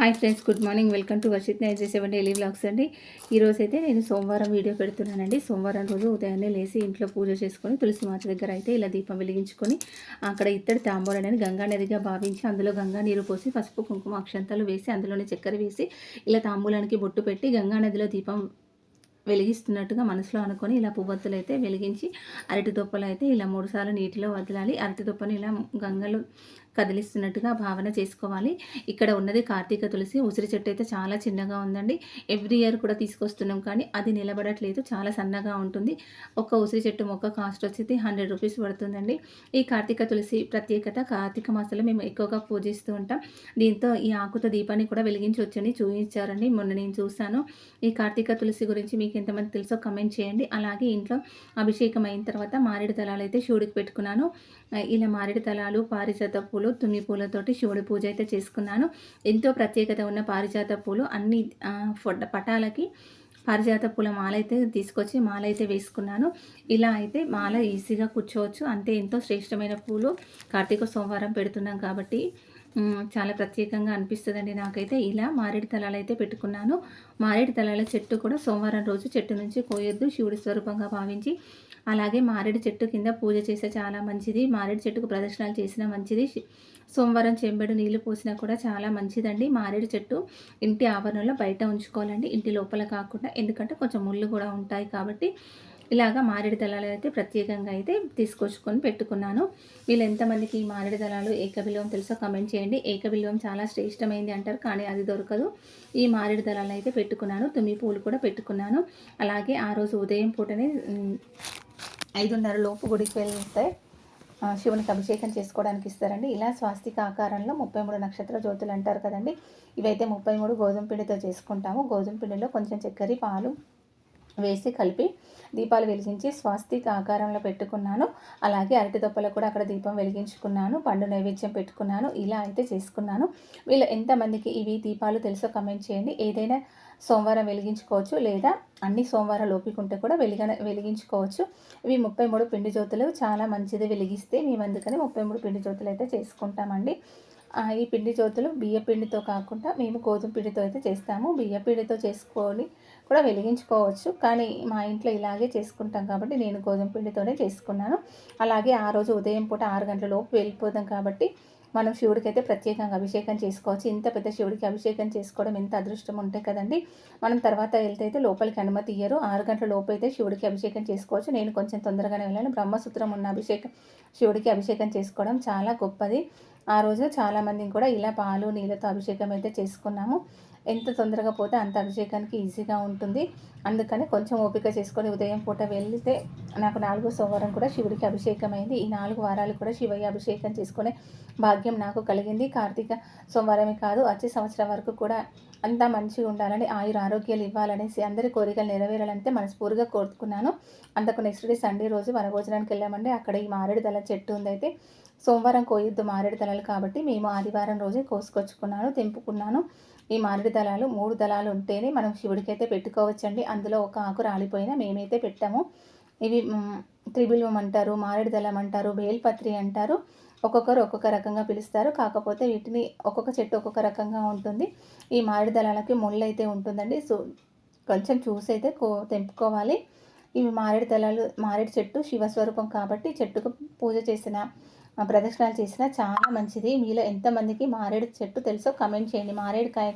Hi friends good morning. Welcome to Varshith nine seven daily blogs అండి. ఈరోజు అయితే నేను సోమవారం వీడియో పెడుతున్నానండి. సోమవారం రోజు ఉదయాన్నే లేచి ఇంట్లో పూజ చేసుకొని తులసి మాత దగ్గర అయితే ఇలా దీపం వెలిగించుకొని అక్కడ ఇత్తడి తాంబూలని గంగా నదిగా భావించి అందులో గంగా నీరు పోసి పసుపు కుంకుమ అక్షంతాలు వేసి అందులోనే చక్కెర వేసి ఇలా తాంబూలానికి బొట్టు పెట్టి గంగా నదిలో దీపం వెలిగిస్తున్నట్టుగా మనసులో అనుకొని ఇలా పువ్వత్తులు అయితే వెలిగించి అరటి దుప్పలు అయితే ఇలా మూడుసార్లు నీటిలో వదలాలి. అరటి దుప్పని ఇలా గంగలు కదిలిస్తున్నట్టుగా భావన చేసుకోవాలి. ఇక్కడ ఉన్నది కార్తీక తులసి. ఉసిరి చెట్టు అయితే చాలా చిన్నగా ఉందండి. ఎవ్రీ ఇయర్ కూడా తీసుకొస్తున్నాం కానీ అది నిలబడట్లేదు. చాలా సన్నగా ఉంటుంది. ఒక ఉసిరి చెట్టు మొక్క కాస్ట్ వచ్చేది హండ్రెడ్ రూపీస్ పడుతుందండి. ఈ కార్తీక తులసి ప్రత్యేకత కార్తీక మాసంలో మేము ఎక్కువగా పూజిస్తూ ఉంటాం. దీంతో ఈ ఆకుత దీపాన్ని కూడా వెలిగించవచ్చని చూపించారండి. మొన్న నేను చూశాను. ఈ కార్తీక తులసి గురించి మీకు ఎంతమంది తెలుసో కమెంట్ చేయండి. అలాగే ఇంట్లో అభిషేకం అయిన తర్వాత మారేడు దళాలు అయితే శివుడికి పెట్టుకున్నాను. ఇలా మారేడు దళాలు పారిజాత పూలు తుమ్మి పూలతోటి శివుడి పూజ అయితే చేసుకున్నాను. ఎంతో ప్రత్యేకత ఉన్న పారిజాత పూలు అన్ని పటాలకి పారిజాత పూల మాల అయితే తీసుకొచ్చి మాల అయితే వేసుకున్నాను. ఇలా అయితే మాల ఈజీగా కూర్చోవచ్చు. అంతే ఎంతో శ్రేష్టమైన పూలు కార్తీక సోమవారం పెడుతున్నాం కాబట్టి చాలా ప్రత్యేకంగా అనిపిస్తుందండి నాకైతే. ఇలా మారేడు తలాలు అయితే పెట్టుకున్నాను. మారేడు తలాల చెట్టు కూడా సోమవారం రోజు చెట్టు నుంచి కోయొద్దు శివుడి స్వరూపంగా భావించి. అలాగే మారేడు చెట్టు కింద పూజ చేస్తే చాలా మంచిది. మారేడు చెట్టుకు ప్రదర్శనలు చేసినా మంచిది. సోమవారం చెంబెడు నీళ్ళు పోసినా కూడా చాలా మంచిదండి. మారేడు చెట్టు ఇంటి ఆవరణలో బయట ఉంచుకోవాలండి. ఇంటి లోపల కాకుండా. ఎందుకంటే కొంచెం ముళ్ళు కూడా ఉంటాయి కాబట్టి ఇలాగా మారేడు దళాలు అయితే ప్రత్యేకంగా అయితే తీసుకొచ్చుకొని పెట్టుకున్నాను. వీళ్ళు ఎంతమందికి ఈ మారేడు దళాలు ఏకబిల్వం తెలుసో కమెంట్ చేయండి. ఏకబిల్వం చాలా శ్రేష్టమైంది అంటారు కానీ అది దొరకదు. ఈ మారేడు దళాలు అయితే పెట్టుకున్నాను తుమ్మి పూలు కూడా పెట్టుకున్నాను. అలాగే ఆ రోజు ఉదయం పూటనే ఐదున్నర లోపు గుడికి వెళ్తే శివునికి అభిషేకం చేసుకోవడానికి ఇస్తారండి. ఇలా స్వాస్తిక ఆకారంలో ముప్పై మూడు నక్షత్ర జ్యోతులు అంటారు కదండి. ఇవైతే ముప్పై మూడు గోధుమ పిండితో చేసుకుంటాము. గోధుమ పిండిలో కొంచెం చక్కెర పాలు వేసి కలిపి దీపాలు వెలిగించి స్వాస్తిక ఆకారంలో పెట్టుకున్నాను. అలాగే అరటి దొప్పలో కూడా అక్కడ దీపం వెలిగించుకున్నాను. పండు నైవేద్యం పెట్టుకున్నాను. ఇలా అయితే చేసుకున్నాను. వీళ్ళు ఎంతమందికి ఇవి దీపాలు తెలుసో కమెంట్ చేయండి. ఏదైనా సోమవారం వెలిగించుకోవచ్చు లేదా అన్ని సోమవారాలు లోపికుంటే కూడా వెలిగ వెలిగించుకోవచ్చు. ఇవి ముప్పై మూడు పిండి జ్యోతులు చాలా మంచిది వెలిగిస్తే మేము అందుకని ముప్పై మూడు పిండి జ్యోతులు అయితే చేసుకుంటామండి. ఈ పిండి జ్యోతులు బియ్య పిండితో కాకుండా మేము గోధుమ పిండితో అయితే చేస్తాము. బియ్య పిండితో చేసుకొని కూడా వెలిగించుకోవచ్చు. కానీ మా ఇంట్లో ఇలాగే చేసుకుంటాం కాబట్టి నేను గోధుమ పిండితోనే చేసుకున్నాను. అలాగే ఆ రోజు ఉదయం పూట ఆరు గంటల లోపు వెళ్ళిపోదాం కాబట్టి మనం శివుడికి అయితే ప్రత్యేకంగా అభిషేకం చేసుకోవచ్చు. ఇంత పెద్ద శివుడికి అభిషేకం చేసుకోవడం ఎంత అదృష్టం ఉంటే కదండి. మనం తర్వాత వెళ్తే అయితే లోపలికి అనుమతి ఇయ్యరు. ఆరు గంటల లోపు అయితే శివుడికి అభిషేకం చేసుకోవచ్చు. నేను కొంచెం తొందరగానే వెళ్ళాను. బ్రహ్మసూత్రం ఉన్న అభిషేకం శివుడికి అభిషేకం చేసుకోవడం చాలా గొప్పది. ఆ రోజు చాలామందికి కూడా ఇలా పాలు నీళ్ళతో అభిషేకం అయితే చేసుకున్నాము. ఎంత తొందరగా పోతే అంత అభిషేకానికి ఈజీగా ఉంటుంది. అందుకని కొంచెం ఓపిక చేసుకొని ఉదయం పూట వెళ్తే నాకు నాలుగో సోమవారం కూడా శివుడికి అభిషేకం అయింది ఈ నాలుగు వారాలు కూడా శివయ్య అభిషేకం చేసుకునే భాగ్యం నాకు కలిగింది. కార్తీక సోమవారమే కాదు వచ్చే సంవత్సరం వరకు కూడా అంతా మంచిగా ఉండాలని ఆయుర ఆరోగ్యాలు ఇవ్వాలనేసి అందరి కోరికలు నెరవేరాలంటే మనస్ఫూర్తిగా కోరుకున్నాను. అందుకు నెక్స్ట్ డే సండే రోజు వనభోజనానికి వెళ్ళామండి. అక్కడ ఈ మారేడు దళ చెట్టు ఉందైతే సోమవారం కోయొద్దు మారేడు దళాలు కాబట్టి మేము ఆదివారం రోజే కోసుకొచ్చుకున్నాను తెంపుకున్నాను. ఈ మారేడు దళాలు మూడు దళాలు ఉంటేనే మనం శివుడికి అయితే పెట్టుకోవచ్చండి. అందులో ఒక ఆకు రాలిపోయినా మేమైతే పెట్టాము. ఇవి త్రిబిల్వం అంటారు మారేడు దళం అంటారు బేల్పత్రి అంటారు. ఒక్కొక్కరు ఒక్కొక్క రకంగా పిలుస్తారు. కాకపోతే వీటిని ఒక్కొక్క చెట్టు ఒక్కొక్క రకంగా ఉంటుంది. ఈ మారేడు దళాలకి ముళ్ళు అయితే ఉంటుందండి. సో కొంచెం చూసి అయితే కో తెంపుకోవాలి. ఇవి మారేడు దళాలు మారేడు చెట్టు శివస్వరూపం కాబట్టి చెట్టుకు పూజ చేసిన ప్రదక్షిణాలు చేసినా చాలా మంచిది. మీలో ఎంతమందికి మారేడు చెట్టు తెలుసో కమెంట్ చేయండి. మారేడుకాయ